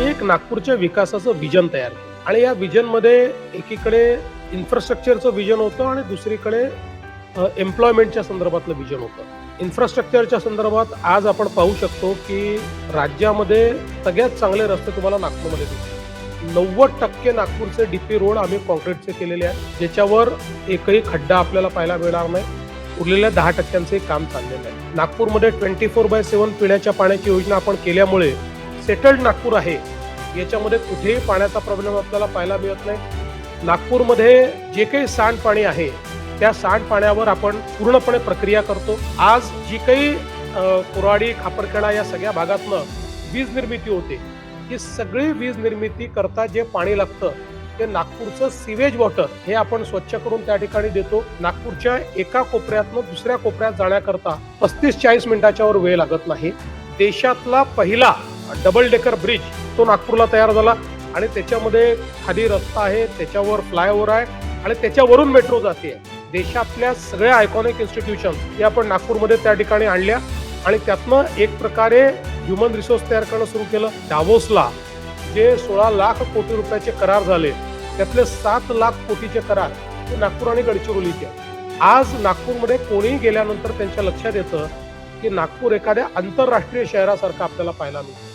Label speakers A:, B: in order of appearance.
A: एक नागपूरच्या विकासाचं विजन तयार केलं. आणि या विजनमध्ये एकीकडे इन्फ्रास्ट्रक्चरचं विजन होतं आणि दुसरीकडे एम्प्लॉयमेंटच्या संदर्भातलं विजन होतं. इन्फ्रास्ट्रक्चरच्या संदर्भात आज आपण पाहू शकतो की राज्यामध्ये सगळ्यात चांगले रस्ते तुम्हाला नागपूरमध्ये दिसतात. नव्वद टक्के नागपूरचे डीपी रोड आम्ही कॉन्क्रीटचे केलेले आहेत ज्याच्यावर एकही खड्डा आपल्याला पाहायला मिळणार नाही. उरलेल्या दहा टक्क्यांचे काम चाललेलं आहे. नागपूरमध्ये ट्वेंटी फोर बाय सेव्हन पिण्याच्या पाण्याची योजना आपण केल्यामुळे सेटल्ड नागपूर आहे. याच्यामध्ये कुठेही पाण्याचा प्रॉब्लेम आपल्याला पाहायला मिळत नाही. नागपूरमध्ये जे काही सांडपाणी आहे त्या सांडपाण्यावर आपण पूर्णपणे प्रक्रिया करतो. आज जी काही कुराडी खापरखेडा या सगळ्या भागातनं वीज निर्मिती होते. ही सगळी वीज निर्मिती करता जे पाणी लागतं ते नागपूरचं सिवेज वॉटर हे आपण स्वच्छ करून त्या ठिकाणी देतो. नागपूरच्या एका कोपऱ्यातनं दुसऱ्या कोपऱ्यात जाण्याकरता पस्तीस चाळीस मिनिटाच्या वर वेळ लागत नाही. देशातला पहिला डबल डेकर ब्रिज तो नागपूरला तयार झाला आणि त्याच्यामध्ये खाली रस्ता आहे त्याच्यावर फ्लायओव्हर आहे आणि त्याच्यावरून मेट्रो जाते. देशातल्या सगळ्या आयकॉनिक इन्स्टिट्यूशन या आपण नागपूरमध्ये त्या ठिकाणी आणल्या आणि त्यातनं एक प्रकारे ह्युमन रिसोर्स तयार करणं सुरू केलं. डावोसला जे सोळा लाख कोटी रुपयाचे करार झाले त्यातले सात लाख कोटीचे करार हे नागपूर आणि गडचिरोलीचे. आज नागपूरमध्ये कोणीही गेल्यानंतर त्यांच्या लक्षात येतं की नागपूर एखाद्या आंतरराष्ट्रीय शहरासारखं आपल्याला पाहायला मिळतं.